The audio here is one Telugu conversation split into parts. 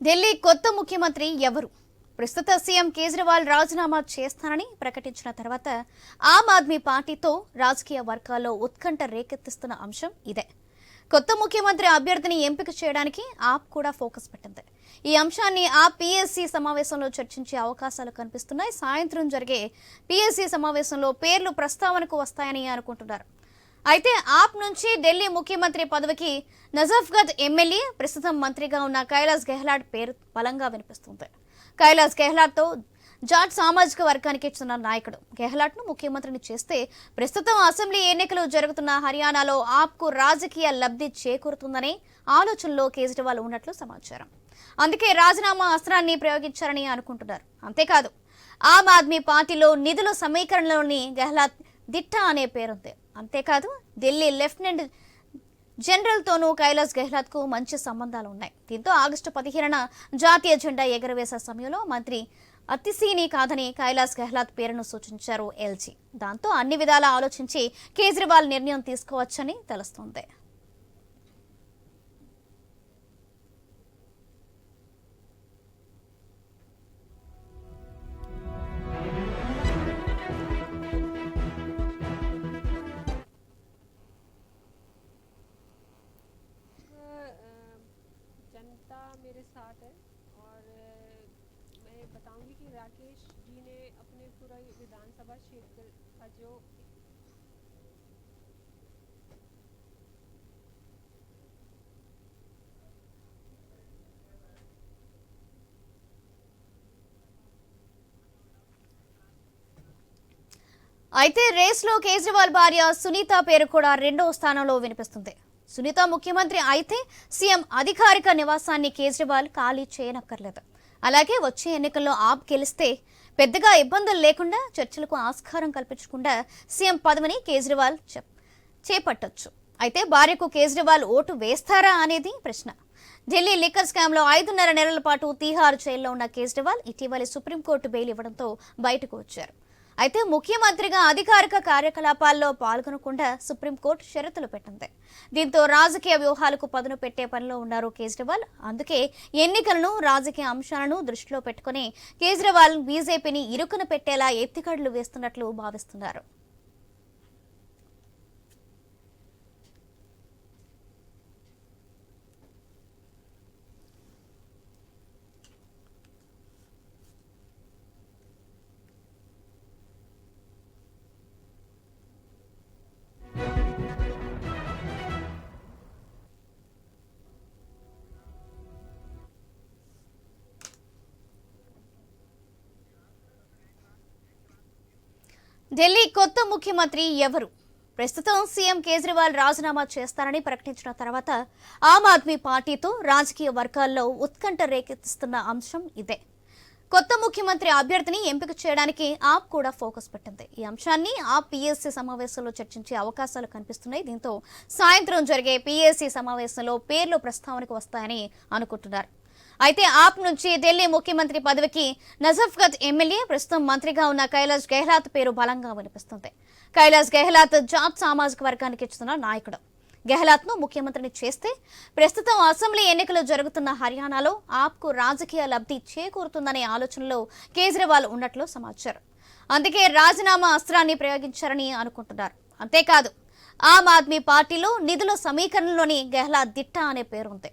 ఢిల్లీ కొత్త ముఖ్యమంత్రి ఎవరు? ప్రస్తుత సీఎం కేజ్రీవాల్ రాజీనామా చేస్తానని ప్రకటించిన తర్వాత ఆమ్ ఆద్మీ పార్టీతో రాజకీయ వర్గాల్లో ఉత్కంఠ రేకెత్తిస్తున్న అంశం ఇదే. కొత్త ముఖ్యమంత్రి అభ్యర్థిని ఎంపిక చేయడానికి ఆప్ కూడా ఫోకస్ పెట్టింది. ఈ అంశాన్ని ఆ పీఎస్సీ సమావేశంలో చర్చించే అవకాశాలు కనిపిస్తున్నాయి. సాయంత్రం జరిగే పిఎస్సీ సమావేశంలో పేర్లు ప్రస్తావనకు వస్తాయని అనుకుంటున్నారు. అయితే ఆప్ నుంచి ఢిల్లీ ముఖ్యమంత్రి పదవికి నజఫ్గఢ్ ఎమ్మెల్యే ప్రస్తుతం మంత్రిగా ఉన్న కైలాస్ గెహ్లాట్ పేరు బలంగా వినిపిస్తుంది. కైలాస్ గెహ్లాట్తో జాట్ సామాజిక వర్గానికి చెందిన నాయకుడు. గెహ్లాట్ను ముఖ్యమంత్రిని చేస్తే ప్రస్తుతం అసెంబ్లీ ఎన్నికలు జరుగుతున్న హర్యానాలో ఆప్కు రాజకీయ లబ్ధి చేకూరుతుందనే ఆలోచనలో కేజ్రీవాల్ ఉన్నట్లు సమాచారం. అందుకే రాజీనామా అస్త్రాన్ని ప్రయోగించారని అనుకుంటున్నారు. అంతేకాదు ఆమ్ ఆద్మీ పార్టీలో నిధుల సమీకరణలోని గెహ్లాత్ దిట్ట అనే పేరుంది. అంతేకాదు ఢిల్లీ లెఫ్టినెంట్ జనరల్తోనూ కైలాస్ గెహ్లాత్కు మంచి సంబంధాలు ఉన్నాయి దీంతో ఆగస్టు పదిహేనున జాతీయ జెండా ఎగరవేసే సమయంలో మంత్రి అతిశీని కాదని కైలాస్ గెహ్లాత్ పేరును సూచించారు ఎల్జీ. దాంతో అన్ని విధాలా ఆలోచించి కేజ్రీవాల్ నిర్ణయం తీసుకోవచ్చని తెలుస్తోంది. अपने पूरा विधानसभा क्षेत्र का जो అయితే రేస్లో కేజ్రీవాల్ భార్య సునీత పేరు కూడా రెండో స్థానంలో వినిపిస్తుంది సునీత ముఖ్యమంత్రి అయితే సీఎం అధికారిక నివాసాన్ని కేజ్రీవాల్ ఖాళీ చేయనక్కర్లేదు అలాగే వచ్చే ఎన్నికల్లో ఆప్ గెలిస్తే పెద్దగా ఇబ్బందులు లేకుండా చర్చలకు ఆస్కారం కల్పించకుండా సీఎం పదవిని కేజ్రీవాల్ చెప్ చేపట్టొచ్చు. అయితే భార్యకు కేజ్రీవాల్ ఓటు వేస్తారా అనేది ప్రశ్న. ఢిల్లీ లిక్కర్ స్కామ్లో ఐదున్నర నెలల పాటు తీహార్ జైల్లో ఉన్న కేజ్రీవాల్ ఇటీవలే సుప్రీంకోర్టు బెయిల్ ఇవ్వడంతో బయటకు వచ్చారు. అయితే ముఖ్యమంత్రిగా అధికారిక కార్యకలాపాల్లో పాల్గొనకుండా సుప్రీంకోర్టు షరతులు పెట్టింది. దీంతో రాజకీయ వ్యూహాలకు పదును పెట్టే పనిలో ఉన్నారు కేజ్రీవాల్. అందుకే ఎన్నికలను రాజకీయ అంశాలను దృష్టిలో పెట్టుకుని కేజ్రీవాల్ బీజేపీని ఇరుకున పెట్టేలా ఎత్తికడులు వేస్తున్నట్లు భావిస్తున్నారు. ఢిల్లీ కొత్త ముఖ్యమంత్రి ఎవరు? ప్రస్తుతం సీఎం కేజ్రీవాల్ రాజీనామా చేస్తారని ప్రకటించిన తర్వాత ఆమ్ ఆద్మీ పార్టీతో రాజకీయ వర్గాల్లో ఉత్కంఠ రేకెత్తిస్తున్న అంశం ఇదే. కొత్త ముఖ్యమంత్రి అభ్యర్థిని ఎంపిక చేయడానికి ఆప్ కూడా ఫోకస్ పెట్టింది. ఈ అంశాన్ని ఆ పీఎస్సీ సమావేశంలో చర్చించే అవకాశాలు కనిపిస్తున్నాయి. దీంతో సాయంత్రం జరిగే పీఎస్సీ సమావేశంలో పేర్లు ప్రస్తావనకు వస్తాయని అనుకుంటున్నారు. అయితే ఆప్ నుంచి ఢిల్లీ ముఖ్యమంత్రి పదవికి నజఫ్గత్ ఎమ్మెల్యే ప్రస్తుతం మంత్రిగా ఉన్న కైలాష్ గెహ్లాత్ పేరు బలంగా వినిపిస్తుంది. కైలాష్ గెహ్లాత్ జాట్ సామాజిక వర్గానికి చెందిన నాయకుడు. గెహ్లాత్ను ముఖ్యమంత్రిని చేస్తే ప్రస్తుతం అసెంబ్లీ ఎన్నికలు జరుగుతున్న హర్యానాలో ఆప్కు రాజకీయ లబ్ధి చేకూరుతుందనే ఆలోచనలో కేజ్రీవాల్ ఉన్నట్లు సమాచారం. అందుకే రాజీనామా అస్త్రాన్ని ప్రయోగించారని అనుకుంటున్నారు. అంతేకాదు ఆమ్ ఆద్మీ పార్టీలో నిధుల సమీకరణలోని గెహ్లాత్ దిట్ట అనే పేరుంది.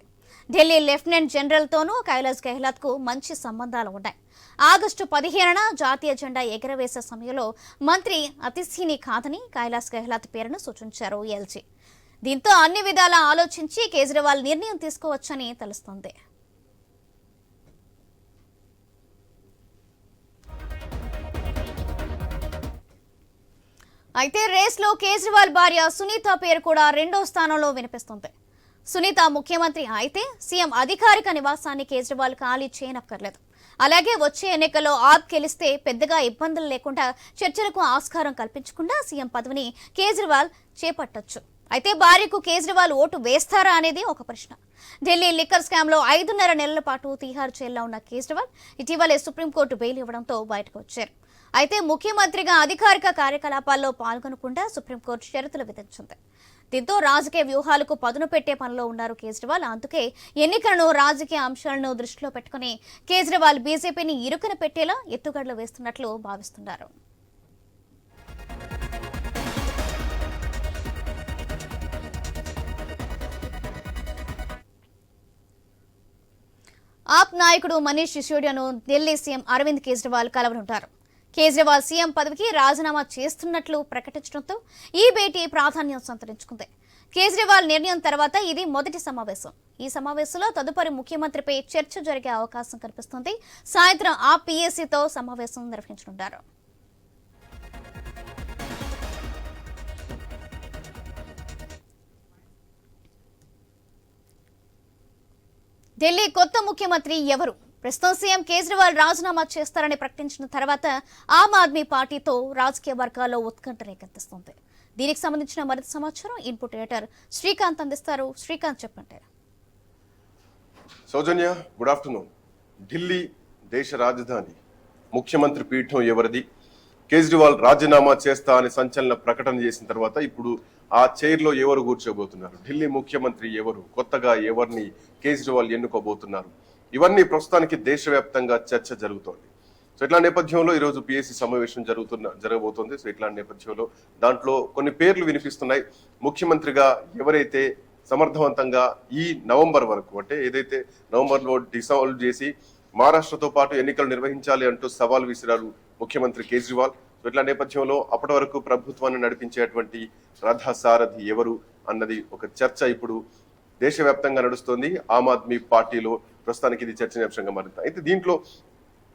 ఢిల్లీ లెఫ్టినెంట్ జనరల్తోనూ కైలాస్ గెహ్లాత్కు మంచి సంబంధాలు ఉన్నాయి ఆగస్టు పదిహేనున జాతీయ జెండా ఎగరవేసే సమయంలో మంత్రి అతిశీని కాదని కైలాస్ గెహ్లాత్ పేరును సూచించారు ఎల్జీ. దీంతో అన్ని విధాలా ఆలోచించి కేజ్రీవాల్ నిర్ణయం తీసుకోవచ్చని తెలుస్తోంది. అయితే రేస్లో కేజ్రీవాల్ భార్య సునీత పేరు కూడా రెండో స్థానంలో వినిపిస్తుంది. సునీత ముఖ్యమంత్రి అయితే సీఎం అధికారిక నివాసాన్ని కేజ్రీవాల్ ఖాళీ చేయనక్కర్లేదు. అలాగే వచ్చే ఎన్నికల్లో ఆప్ గెలిస్తే పెద్దగా ఇబ్బందులు లేకుండా చర్చలకు ఆస్కారం కల్పించకుండా సీఎం పదవిని కేజ్రీవాల్ చేపట్టొచ్చు. అయితే భార్యకు కేజ్రీవాల్ ఓటు వేస్తారా అనేది ఒక ప్రశ్న. ఢిల్లీ లిక్కర్ స్కామ్లో ఐదున్నర నెలల పాటు తీహార్ జైల్లో ఉన్న కేజ్రీవాల్ ఇటీవలే సుప్రీంకోర్టు బెయిల్ ఇవ్వడంతో బయటకు వచ్చారు. అయితే ముఖ్యమంత్రిగా అధికారిక కార్యకలాపాల్లో పాల్గొనకుండా సుప్రీంకోర్టు షరతులు విధించింది. దీంతో రాజకీయ వ్యూహాలకు పదును పెట్టే పనిలో ఉన్నారు కేజ్రీవాల్. అందుకే ఎన్నికలను రాజకీయ అంశాలను దృష్టిలో పెట్టుకుని కేజ్రీవాల్ బీజేపీని ఇరుకున పెట్టేలా ఎత్తుగడలు వేస్తున్నట్లు భావిస్తున్నారు. ఆప్ నాయకుడు మనీష్ సిసోడియాను ఢిల్లీ సీఎం అరవింద్ కేజ్రీవాల్ కలవనుంటారు. కేజ్రీవాల్ సీఎం పదవికి రాజీనామా చేస్తున్నట్లు ప్రకటించడంతో ఈ భేటీ ప్రాధాన్యం సంతరించుకుంది. కేజ్రీవాల్ నిర్ణయం తర్వాత ఇది మొదటి సమావేశం. ఈ సమావేశంలో తదుపరి ముఖ్యమంత్రిపై చర్చ జరిగే అవకాశం కనిపిస్తుంది. సాయంత్రం ఆ పీఎస్సీతో సమావేశం నిర్వహించనుంటారు. ఢిల్లీ కొత్త ముఖ్యమంత్రి ఎవరు? ప్రస్తుతం సీఎం కేజ్రీవాల్ రాజీనామా చేస్తారని ప్రకటించిన తర్వాత ఆమ్ ఆద్మీ పార్టీతో రాజకీయ వర్గాల్లో ఉత్కంఠ రేకెత్తిస్తుంది. దీనికి సంబంధించిన మరింత సమాచారం ఇన్పుట్ ఎడిటర్ శ్రీకాంత్ అందిస్తారు. శ్రీకాంత్ చెప్పండి. సౌజన్య గుడ్ ఆఫ్టర్నూన్. ఢిల్లీ దేశ రాజధాని. ముఖ్యమంత్రి పీఠం ఎవరిది? కేజ్రీవాల్ రాజీనామా చేస్తా అని సంచలన ప్రకటన చేసిన తర్వాత ఇప్పుడు ఆ చైర్లో ఎవరు కూర్చోబోతున్నారు? ఢిల్లీ ముఖ్యమంత్రి ఎవరు? కొత్తగా ఎవరిని కేజ్రీవాల్ ఎన్నుకోబోతున్నారు? ఇవన్నీ ప్రస్తుతానికి దేశవ్యాప్తంగా చర్చ జరుగుతోంది. సో ఇట్లాంటి నేపథ్యంలో ఈరోజు పిఎస్సి సమావేశం జరుగుతున్న జరగబోతోంది. సో ఇట్లాంటి నేపథ్యంలో దాంట్లో కొన్ని పేర్లు వినిపిస్తున్నాయి. ముఖ్యమంత్రిగా ఎవరైతే సమర్థవంతంగా ఈ నవంబర్ వరకు అంటే ఏదైతే నవంబర్లో డిసాల్వ్ చేసి మహారాష్ట్రతో పాటు ఎన్నికలు నిర్వహించాలి అంటూ సవాల్ విసిరారు ముఖ్యమంత్రి కేజ్రీవాల్ సో ఇట్లా నేపథ్యంలో అప్పటి వరకు ప్రభుత్వాన్ని నడిపించేటువంటి రథ సారథి ఎవరు అన్నది ఒక చర్చ ఇప్పుడు దేశవ్యాప్తంగా నడుస్తోంది. ఆమ్ ఆద్మీ పార్టీలో ప్రస్తుతానికి ఇది చర్చనీయాంశంగా మారింది. అయితే దీంట్లో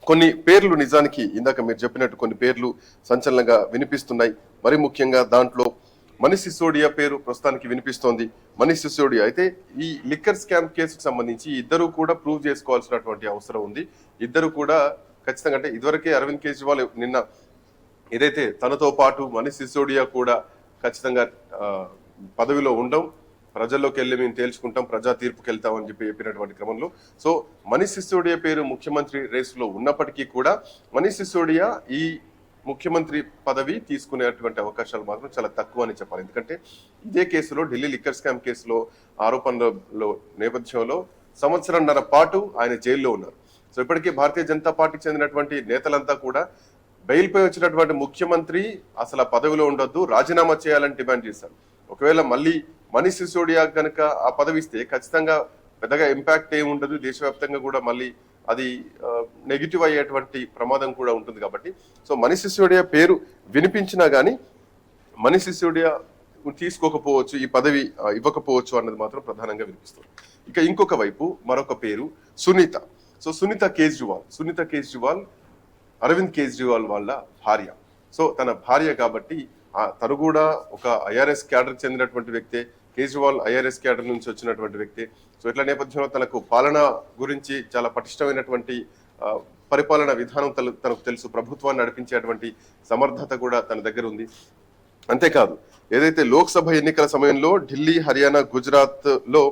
కొన్ని పేర్లు నిజానికి ఇందాక మీరు చెప్పినట్టు కొన్ని పేర్లు సంచలనంగా వినిపిస్తున్నాయి. మరి ముఖ్యంగా దాంట్లో మణి సిసోడియా పేరు ప్రస్తుతానికి వినిపిస్తోంది. మణి సిసోడియా. అయితే ఈ లిక్కర్ స్కామ్ కేసుకు సంబంధించి ఇద్దరు కూడా ప్రూవ్ చేసుకోవాల్సినటువంటి అవసరం ఉంది. ఇద్దరు కూడా ఖచ్చితంగా అంటే ఇదివరకే అరవింద్ కేజ్రీవాల్ నిన్న ఏదైతే తనతో పాటు మణి సిసోడియా కూడా ఖచ్చితంగా పదవిలో ఉండవు ప్రజల్లోకి వెళ్ళి మేము తేల్చుకుంటాం ప్రజా తీర్పుకి వెళ్తాం అని చెప్పి చెప్పినటువంటి క్రమంలో. సో మనీష్ సిసోడియా పేరు ముఖ్యమంత్రి రేసులో ఉన్నప్పటికీ కూడా మనీష్ సిసోడియా ఈ ముఖ్యమంత్రి పదవి తీసుకునేటువంటి అవకాశాలు మాత్రం చాలా తక్కువ అని చెప్పాలి. ఎందుకంటే ఇదే కేసులో ఢిల్లీ లిక్కర్ స్కామ్ కేసులో ఆరోపణలలో నేపథ్యంలో సంవత్సరంన్నర పాటు ఆయన జైల్లో ఉన్నారు. సో ఇప్పటికీ భారతీయ జనతా పార్టీకి చెందినటువంటి నేతలంతా కూడా బెయిల్పై వచ్చినటువంటి ముఖ్యమంత్రి అసలు ఆ పదవిలో ఉండొద్దు రాజీనామా చేయాలని డిమాండ్ చేశారు. ఒకవేళ మళ్ళీ మనీష్ సిసోడియా కనుక ఆ పదవి ఇస్తే ఖచ్చితంగా పెద్దగా ఇంపాక్ట్ ఏమి ఉండదు. దేశవ్యాప్తంగా కూడా మళ్ళీ అది నెగిటివ్ అయ్యేటువంటి ప్రమాదం కూడా ఉంటుంది కాబట్టి. సో మనీష్ సిసోడియా పేరు వినిపించినా కానీ మనీష్ సిసోడియా తీసుకోకపోవచ్చు ఈ పదవి ఇవ్వకపోవచ్చు అన్నది మాత్రం ప్రధానంగా వినిపిస్తుంది. ఇక ఇంకొక వైపు మరొక పేరు సునీత. సో సునీత కేజ్రీవాల్ సునీత కేజ్రీవాల్ అరవింద్ కేజ్రీవాల్ వాళ్ళ భార్య. సో తన భార్య కాబట్టి తను కూడా ఒక ఐఆర్ఎస్ క్యాడర్ చెందినటువంటి వ్యక్తే. కేజ్రీవాల్ ఐఆర్ఎస్ క్యాడర్ నుంచి వచ్చినటువంటి వ్యక్తి. సో ఇట్లా నేపథ్యంలో తనకు పాలన గురించి చాలా పటిష్టమైనటువంటి పరిపాలన విధానం తనకు తెలుసు. ప్రభుత్వాన్ని నడిపించేటువంటి సమర్థత కూడా తన దగ్గర ఉంది. అంతేకాదు ఏదైతే లోక్సభ ఎన్నికల సమయంలో ఢిల్లీ హర్యానా గుజరాత్లో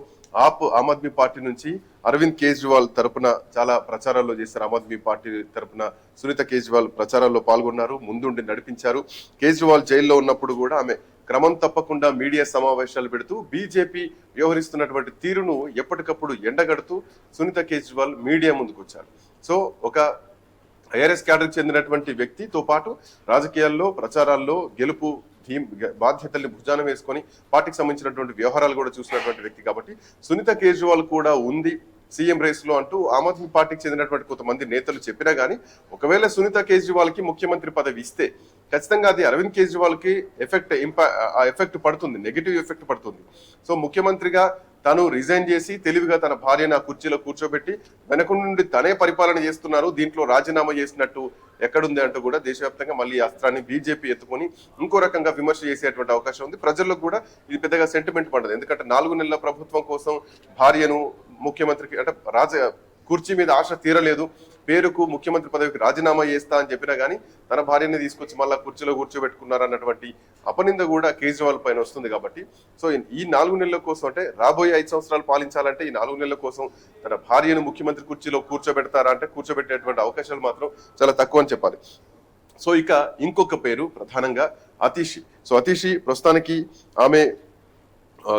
ఆప్ ఆమ్ ఆద్మీ పార్టీ నుంచి అరవింద్ కేజ్రీవాల్ తరపున చాలా ప్రచారాల్లో చేశారు. ఆమ్ ఆద్మీ పార్టీ తరపున సునీత కేజ్రీవాల్ ప్రచారాల్లో పాల్గొన్నారు ముందుండి నడిపించారు. కేజ్రీవాల్ జైల్లో ఉన్నప్పుడు కూడా ఆమె క్రమం తప్పకుండా మీడియా సమావేశాలు పెడుతూ బీజేపీ వ్యవహరిస్తున్నటువంటి తీరును ఎప్పటికప్పుడు ఎండగడుతూ సునీత కేజ్రీవాల్ మీడియా ముందుకు వచ్చారు. సో ఒక ఐఆర్ఎస్ క్యాడర్ చెందినటువంటి వ్యక్తితో పాటు రాజకీయాల్లో ప్రచారాల్లో గెలుపు ధీమ్ బాధ్యతల్ని భుజాన వేసుకొని పార్టీకి సంబంధించినటువంటి వ్యవహారాలు కూడా చూసినటువంటి వ్యక్తి కాబట్టి సునీత కేజ్రీవాల్ కూడా ఉంది సీఎం రేస్లో అంటూ ఆమ్ ఆద్మీ పార్టీకి చెందినటువంటి కొంతమంది నేతలు చెప్పినా గానీ ఒకవేళ సునీత కేజ్రీవాల్కి ముఖ్యమంత్రి పదవి ఇస్తే ఖచ్చితంగా అది అరవింద్ కేజ్రీవాల్కి ఎఫెక్ట్ ఇంపా ఆ ఎఫెక్ట్ పడుతుంది నెగిటివ్ ఎఫెక్ట్ పడుతుంది. సో ముఖ్యమంత్రిగా తను రిజైన్ చేసి తెలివిగా తన భార్యను ఆ కుర్చీలో కూర్చోబెట్టి వెనక నుండి తనే పరిపాలన చేస్తున్నారు దీంట్లో రాజీనామా చేసినట్టు ఎక్కడుంది అంటూ కూడా దేశవ్యాప్తంగా మళ్ళీ అస్త్రాన్ని బీజేపీ ఎత్తుకొని ఇంకో రకంగా విమర్శ చేసేటువంటి అవకాశం ఉంది. ప్రజల్లో కూడా ఇది పెద్దగా సెంటిమెంట్ పడదు. ఎందుకంటే నాలుగు నెలల ప్రభుత్వం కోసం భార్యను ముఖ్యమంత్రికి అంటే రాజ కుర్చీ మీద ఆశ తీరలేదు. పేరుకు ముఖ్యమంత్రి పదవికి రాజీనామా చేస్తా అని చెప్పినా గానీ తన భార్యని తీసుకొచ్చి మళ్ళీ కుర్చీలో కూర్చోబెట్టుకున్నారు అన్నటువంటి అపనింద కూడా కేజ్రీవాల్ పైన వస్తుంది కాబట్టి. సో ఈ నాలుగు నెలల కోసం అంటే రాబోయే ఐదు సంవత్సరాలు పాలించాలంటే ఈ నాలుగు నెలల కోసం తన భార్యను ముఖ్యమంత్రి కుర్చీలో కూర్చోబెడతారా అంటే కూర్చోబెట్టేటువంటి అవకాశాలు మాత్రం చాలా తక్కువ అని చెప్పాలి. సో ఇక ఇంకొక పేరు ప్రధానంగా అతీషి. సో అతీషి ప్రస్తుతానికి ఆమె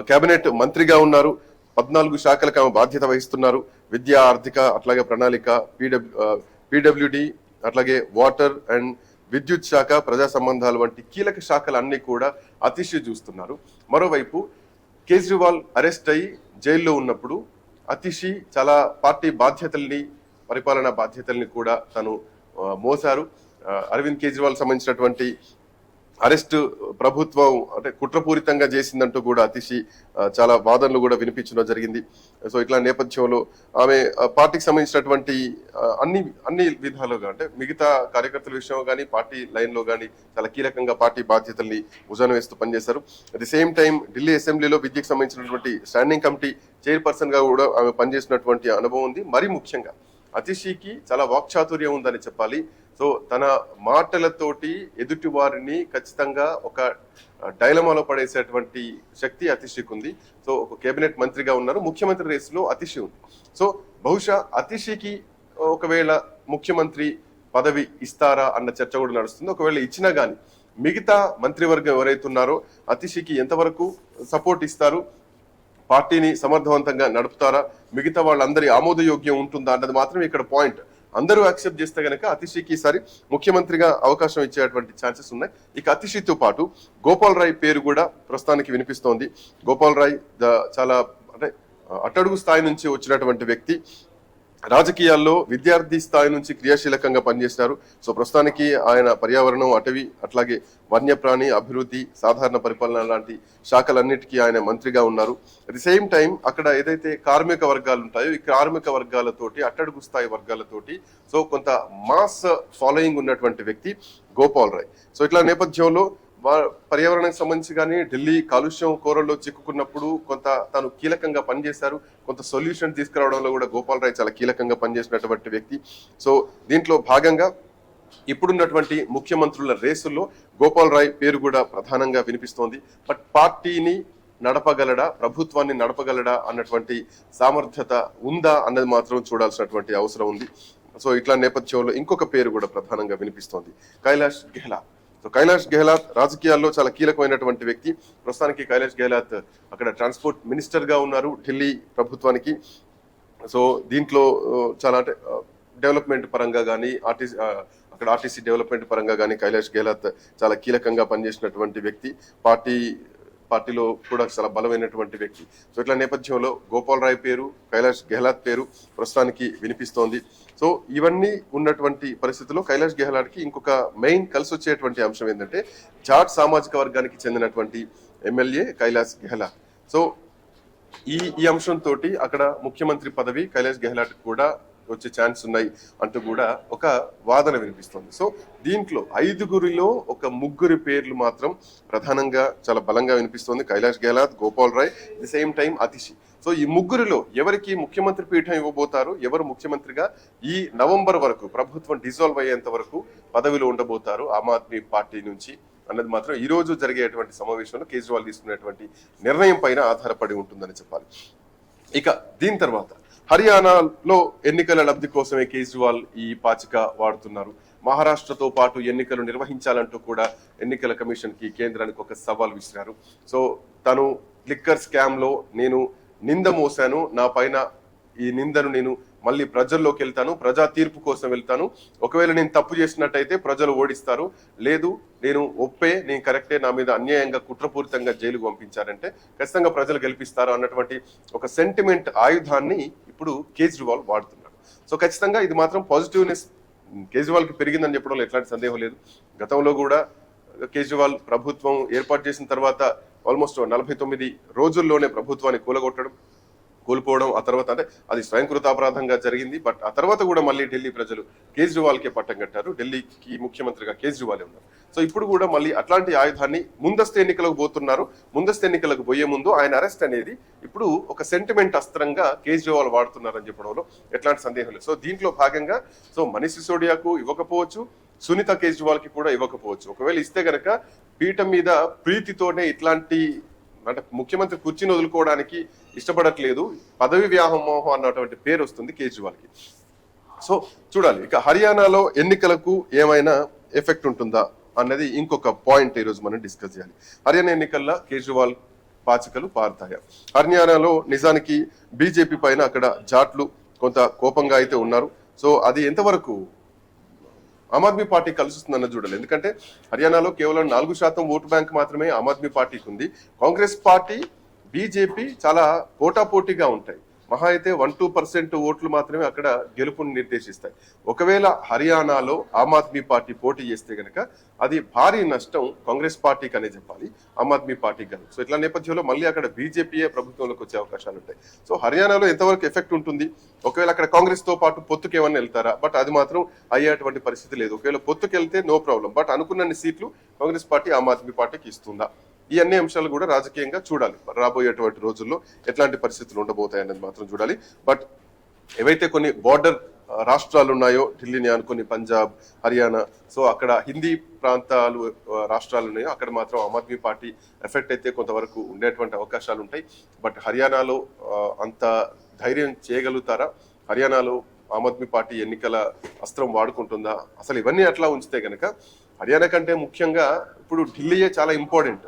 కేబినెట్ మంత్రిగా ఉన్నారు. పద్నాలుగు శాఖలకు ఆమె బాధ్యత వహిస్తున్నారు. విద్య ఆర్థిక అట్లాగే ప్రణాళిక P W P W D అట్లాగే వాటర్ అండ్ విద్యుత్ శాఖ ప్రజా సంబంధాలు వంటి కీలక శాఖలు కూడా అతిశి చూస్తున్నారు. మరోవైపు కేజ్రీవాల్ అరెస్ట్ అయ్యి జైల్లో ఉన్నప్పుడు అతిషి చాలా పార్టీ బాధ్యతల్ని పరిపాలనా బాధ్యతల్ని కూడా తను మోసారు అరవింద్ కేజ్రీవాల్ సంబంధించినటువంటి అరెస్ట్ ప్రభుత్వం అంటే కుట్రపూరితంగా చేసిందంటూ కూడా అతిశి చాలా వాదనలు కూడా వినిపించడం జరిగింది. సో ఇట్లా నేపథ్యంలో ఆమె పార్టీకి సంబంధించినటువంటి అన్ని అన్ని విధాలుగా అంటే మిగతా కార్యకర్తల విషయంలో కానీ పార్టీ లైన్లో కానీ చాలా కీలకంగా పార్టీ బాధ్యతల్ని భుజాన వేస్తూ పనిచేశారు. At the same time Delhi అసెంబ్లీలో విద్యకు సంబంధించినటువంటి స్టాండింగ్ కమిటీ చైర్పర్సన్గా కూడా ఆమె పనిచేసినటువంటి అనుభవం ఉంది. మరీ ముఖ్యంగా అతిషికి చాలా వాక్చాతుర్యం ఉందని చెప్పాలి. సో తన మాటలతోటి ఎదుటి వారిని ఖచ్చితంగా ఒక డైలమాలో పడేసేటువంటి శక్తి అతిషికి ఉంది. సో ఒక కేబినెట్ మంత్రిగా ఉన్నారు. ముఖ్యమంత్రి రేసులో అతిశి ఉంది. సో బహుశా అతిషికి ఒకవేళ ముఖ్యమంత్రి పదవి ఇస్తారా అన్న చర్చ కూడా నడుస్తుంది. ఒకవేళ ఇచ్చినా కానీ మిగతా మంత్రివర్గం ఎవరైతే ఉన్నారో ఎంతవరకు సపోర్ట్ ఇస్తారు? పార్టీని సమర్థవంతంగా నడుపుతారా? మిగతా వాళ్ళందరి ఆమోదయోగ్యం ఉంటుందా అన్నది మాత్రం ఇక్కడ పాయింట్. అందరూ యాక్సెప్ట్ చేస్తే గనక అతిశీకి ఈసారి ముఖ్యమంత్రిగా అవకాశం ఇచ్చేటువంటి ఛాన్సెస్ ఉన్నాయి. ఇక అతిశీతో పాటు గోపాల్ రాయ్ పేరు కూడా ప్రస్తుతానికి వినిపిస్తోంది. గోపాల్ రాయ్ చాలా అంటే అట్టడుగు స్థాయి నుంచి వచ్చినటువంటి వ్యక్తి. రాజకీయాల్లో విద్యార్థి స్థాయి నుంచి క్రియాశీలకంగా పనిచేసినారు. సో ప్రస్తుతానికి ఆయన పర్యావరణం అటవీ అట్లాగే వన్యప్రాణి అభివృద్ధి సాధారణ పరిపాలన లాంటి శాఖలన్నిటికీ ఆయన మంత్రిగా ఉన్నారు. అట్ ది సేమ్ టైం అక్కడ ఏదైతే కార్మిక వర్గాలు ఉంటాయో ఈ కార్మిక వర్గాలతోటి అట్టడుగు స్థాయి వర్గాలతోటి సో కొంత మాస్ ఫాలోయింగ్ ఉన్నటువంటి వ్యక్తి గోపాల్ రాయ్. సో ఇట్లా నేపథ్యంలో పర్యావరణానికి సంబంధించి కానీ ఢిల్లీ కాలుష్యం కోరల్లో చిక్కుకున్నప్పుడు కొంత తాను కీలకంగా పనిచేశారు. కొంత సొల్యూషన్ తీసుకురావడంలో కూడా గోపాల్ రాయ్ చాలా కీలకంగా పనిచేసినటువంటి వ్యక్తి. సో దీంట్లో భాగంగా ఇప్పుడున్నటువంటి ముఖ్యమంత్రుల రేసుల్లో గోపాల్ రాయ్ పేరు కూడా ప్రధానంగా వినిపిస్తోంది. బట్ పార్టీని నడపగలడా ప్రభుత్వాన్ని నడపగలడా అన్నటువంటి సామర్థ్యత ఉందా అన్నది మాత్రం చూడాల్సినటువంటి అవసరం ఉంది. సో ఇట్లా నేపథ్యంలో ఇంకొక పేరు కూడా ప్రధానంగా వినిపిస్తోంది. కైలాష్ గెహ్లాట్ సో కైలాష్ గెహ్లాత్ రాజకీయాల్లో చాలా కీలకమైనటువంటి వ్యక్తి. ప్రస్తుతానికి కైలాష్ గెహ్లాత్ అక్కడ ట్రాన్స్పోర్ట్ మినిస్టర్గా ఉన్నారు ఢిల్లీ ప్రభుత్వానికి. సో దీంట్లో చాలా అంటే డెవలప్మెంట్ పరంగా కానీ ఆర్టీసీ అక్కడ ఆర్టీసీ డెవలప్మెంట్ పరంగా కానీ కైలాష్ గెహ్లాత్ చాలా కీలకంగా పనిచేసినటువంటి వ్యక్తి. పార్టీ పార్టీలో కూడా చాలా బలమైనటువంటి వ్యక్తి. సో ఇట్లా నేపథ్యంలో గోపాల్ రాయ్ పేరు కైలాష్ గెహ్లాత్ పేరు ప్రస్తుతానికి వినిపిస్తోంది. సో ఇవన్నీ ఉన్నటువంటి పరిస్థితుల్లో కైలాష్ గెహ్లాట్కి ఇంకొక మెయిన్ కలిసి వచ్చేటువంటి అంశం ఏంటంటే జాట్ సామాజిక వర్గానికి చెందినటువంటి ఎమ్మెల్యే కైలాష్ గెహ్లాట్ సో ఈ ఈ అంశంతో అక్కడ ముఖ్యమంత్రి పదవి కైలాష్ గెహ్లాట్ కూడా వచ్చే ఛాన్స్ ఉన్నాయి అంటూ కూడా ఒక వాదన వినిపిస్తుంది. సో దీంట్లో ఐదుగురిలో ఒక ముగ్గురి పేర్లు మాత్రం ప్రధానంగా చాలా బలంగా వినిపిస్తుంది. Kailash Gahlot Gopal Rai the same time Atishi. So ఈ ముగ్గురిలో ఎవరికి ముఖ్యమంత్రి పీఠం ఇవ్వబోతారు? ఎవరు ముఖ్యమంత్రిగా? ఈ నవంబర్ వరకు ప్రభుత్వం డిజాల్వ్ అయ్యేంత వరకు పదవిలో ఉండబోతారు ఆమ్ ఆద్మీ పార్టీ నుంచి. అన్నది మాత్రం ఈ రోజు జరిగేటువంటి సమావేశంలో కేజ్రీవాల్ తీసుకునేటువంటి నిర్ణయం పైన ఆధారపడి ఉంటుందని చెప్పాలి. ఇక దీని తర్వాత హర్యానాలో ఎన్నికల లబ్ధి కోసమే కేజ్రీవాల్ ఈ పాచిక వాడుతున్నారు. మహారాష్ట్రతో పాటు ఎన్నికలు నిర్వహించాలంటూ కూడా ఎన్నికల కమిషన్కి కేంద్రానికి ఒక సవాల్ విసిరారు. సో తను లిక్కర్ స్కామ్లో నేను నింద మోసాను నా పైన ఈ నిందను నేను మళ్ళీ ప్రజల్లోకి వెళ్తాను ప్రజా తీర్పు కోసం వెళ్తాను. ఒకవేళ నేను తప్పు చేసినట్టయితే ప్రజలు ఓడిస్తారు. లేదు నేను ఒప్పే నేను కరెక్టే నా మీద అన్యాయంగా కుట్రపూరితంగా జైలుకు పంపించారంటే ఖచ్చితంగా ప్రజలు గెలిపిస్తారు అన్నటువంటి ఒక సెంటిమెంట్ ఆయుధాన్ని ఇప్పుడు కేజ్రీవాల్ వాడుతున్నాడు. సో ఖచ్చితంగా ఇది మాత్రం పాజిటివ్నెస్ కేజ్రీవాల్కి పెరిగిందని చెప్పడంలో ఎట్లాంటి సందేహం లేదు. గతంలో కూడా కేజ్రీవాల్ ప్రభుత్వం ఏర్పాటు చేసిన తర్వాత ఆల్మోస్ట్ నలభై తొమ్మిది రోజుల్లోనే ప్రభుత్వాన్ని కూలగొట్టడం కోల్పోవడం ఆ తర్వాత అంటే అది స్వయంకృతాపరాధంగా జరిగింది. బట్ ఆ తర్వాత కూడా మళ్ళీ ఢిల్లీ ప్రజలు కేజ్రీవాల్కే పట్టం కట్టారు. ఢిల్లీకి ముఖ్యమంత్రిగా కేజ్రీవాలే ఉన్నారు. సో ఇప్పుడు కూడా మళ్ళీ అట్లాంటి ఆయుధాన్ని ముందస్తు ఎన్నికలకు పోతున్నారు. ముందస్తు ఎన్నికలకు పోయే ముందు ఆయన అరెస్ట్ అనేది ఇప్పుడు ఒక సెంటిమెంట్ అస్త్రంగా కేజ్రీవాల్ వాడుతున్నారని చెప్పడంలో ఎట్లాంటి సందేహం లేదు. సో దీంట్లో భాగంగా సో మనీష్ సిసోడియాకు ఇవ్వకపోవచ్చు సునీత కేజ్రీవాల్కి కూడా ఇవ్వకపోవచ్చు. ఒకవేళ ఇస్తే గనక పీఠం మీద ప్రీతితోనే ఇట్లాంటి అంటే ముఖ్యమంత్రి కుర్చీని వదులుకోవడానికి ఇష్టపడట్లేదు. పదవి వ్యామోహం అన్నటువంటి పేరు వస్తుంది కేజ్రీవాల్కి. సో చూడాలి. ఇక హర్యానాలో ఎన్నికలకు ఏమైనా ఎఫెక్ట్ ఉంటుందా అన్నది ఇంకొక పాయింట్ ఈరోజు మనం డిస్కస్ చేయాలి. హర్యానా ఎన్నికల్లో కేజ్రీవాల్ పాచికలు పారుతాయా? హర్యానాలో నిజానికి బీజేపీ పైన అక్కడ జాట్లు కొంత కోపంగా అయితే ఉన్నారు. సో అది ఎంతవరకు ఆమ్ ఆద్మీ పార్టీ కలుస్తుందన్న చూడాలి. ఎందుకంటే హర్యానాలో కేవలం నాలుగు శాతం ఓటు బ్యాంక్ మాత్రమే ఆమ్ ఆద్మీ పార్టీకి ఉంది. కాంగ్రెస్ పార్టీ బీజేపీ చాలా పోటాపోటీగా ఉంటాయి. మహా అయితే వన్ టూ పర్సెంట్ ఓట్లు మాత్రమే అక్కడ గెలుపుని నిర్దేశిస్తాయి. ఒకవేళ హర్యానాలో ఆమ్ ఆద్మీ పార్టీ పోటీ చేస్తే గనక అది భారీ నష్టం కాంగ్రెస్ పార్టీకి అనే చెప్పాలి. ఆమ్ ఆద్మీ పార్టీకి కానీ సో ఇట్లా నేపథ్యంలో మళ్ళీ అక్కడ బీజేపీయే ప్రభుత్వంలోకి వచ్చే అవకాశాలు ఉంటాయి. సో హర్యానాలో ఎంతవరకు ఎఫెక్ట్ ఉంటుంది? ఒకవేళ అక్కడ కాంగ్రెస్తో పాటు పొత్తుకు ఏమన్నా వెళ్తారా? బట్ అది మాత్రం అయ్యేటువంటి పరిస్థితి లేదు. ఒకవేళ పొత్తుకు వెళ్తే నో ప్రాబ్లం. బట్ అనుకున్నన్ని సీట్లు కాంగ్రెస్ పార్టీ ఆమ్ ఆద్మీ పార్టీకి ఇస్తుందా? ఈ అన్ని అంశాలు కూడా రాజకీయంగా చూడాలి. రాబోయేటువంటి రోజుల్లో ఎట్లాంటి పరిస్థితులు ఉండబోతాయనేది మాత్రం చూడాలి. బట్ ఏవైతే కొన్ని బార్డర్ రాష్ట్రాలు ఉన్నాయో ఢిల్లీని అనుకుని పంజాబ్ హర్యానా సో అక్కడ హిందీ ప్రాంతాలు రాష్ట్రాలు ఉన్నాయో అక్కడ మాత్రం ఆమ్ ఆద్మీ పార్టీ ఎఫెక్ట్ అయితే కొంతవరకు ఉండేటువంటి అవకాశాలు ఉంటాయి. బట్ హర్యానాలో అంత ధైర్యం చేయగలుగుతారా? హర్యానాలో ఆమ్ ఆద్మీ పార్టీ ఎన్నికల అస్త్రం వాడుకుంటుందా? అసలు ఇవన్నీ అట్లా ఉంచితే కనుక హర్యానా కంటే ముఖ్యంగా ఇప్పుడు ఢిల్లీయే చాలా ఇంపార్టెంట్.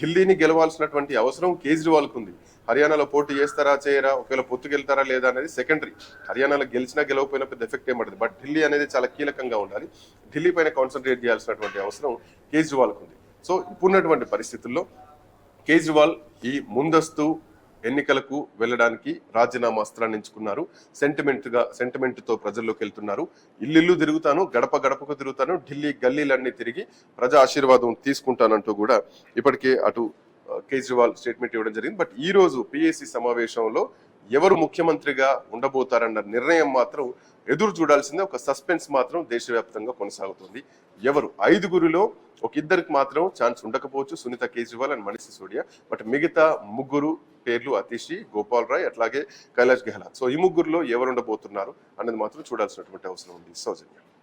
ఢిల్లీని గెలవాల్సినటువంటి అవసరం కేజ్రీవాల్కి ఉంది. హర్యానాలో పోటీ చేస్తారా చేయరా ఒకవేళ పొత్తుకెళ్తారా లేదా అనేది సెకండరీ హర్యానాలో గెలిచినా గెలవకపోయినా పెద్ద ఎఫెక్ట్ ఏమడుతుంది బట్ ఢిల్లీ అనేది చాలా కీలకంగా ఉండాలి. ఢిల్లీ పైన కాన్సన్ట్రేట్ చేయాల్సినటువంటి అవసరం కేజ్రీవాల్కి ఉంది. సో ఇప్పుడున్నటువంటి పరిస్థితుల్లో కేజ్రీవాల్ ఈ ముందస్తు ఎన్నికలకు వెళ్ళడానికి రాజీనామా అస్త్రాన్ని ఎంచుకున్నారు. సెంటిమెంట్గా సెంటిమెంట్తో ప్రజల్లోకి వెళ్తున్నారు. ఇల్లు తిరుగుతాను గడప గడపకు తిరుగుతాను ఢిల్లీ గల్లీలన్నీ తిరిగి ప్రజా ఆశీర్వాదం తీసుకుంటానంటూ కూడా ఇప్పటికే అటు కేజ్రీవాల్ స్టేట్మెంట్ ఇవ్వడం జరిగింది. బట్ ఈ రోజు పిఎస్సి సమావేశంలో ఎవరు ముఖ్యమంత్రిగా ఉండబోతారన్న నిర్ణయం మాత్రం ఎదురు చూడాల్సిందే ఒక సస్పెన్స్ మాత్రం దేశవ్యాప్తంగా కొనసాగుతుంది. ఎవరు? ఐదుగురిలో ఒక ఇద్దరికి మాత్రం ఛాన్స్ ఉండకపోవచ్చు. సునీత కేజ్రీవాల్ అండ్ మనీష్ సిసోడియా బట్ మిగతా ముగ్గురు పేర్లు అతిషి గోపాల్ రాయ్ అట్లాగే కైలాష్ గెహ్లాట్ సో ఈ ముగ్గురులో ఎవరు ఉండబోతున్నారు అన్నది మాత్రం చూడాల్సినటువంటి అవసరం ఉంది. సౌజన్య.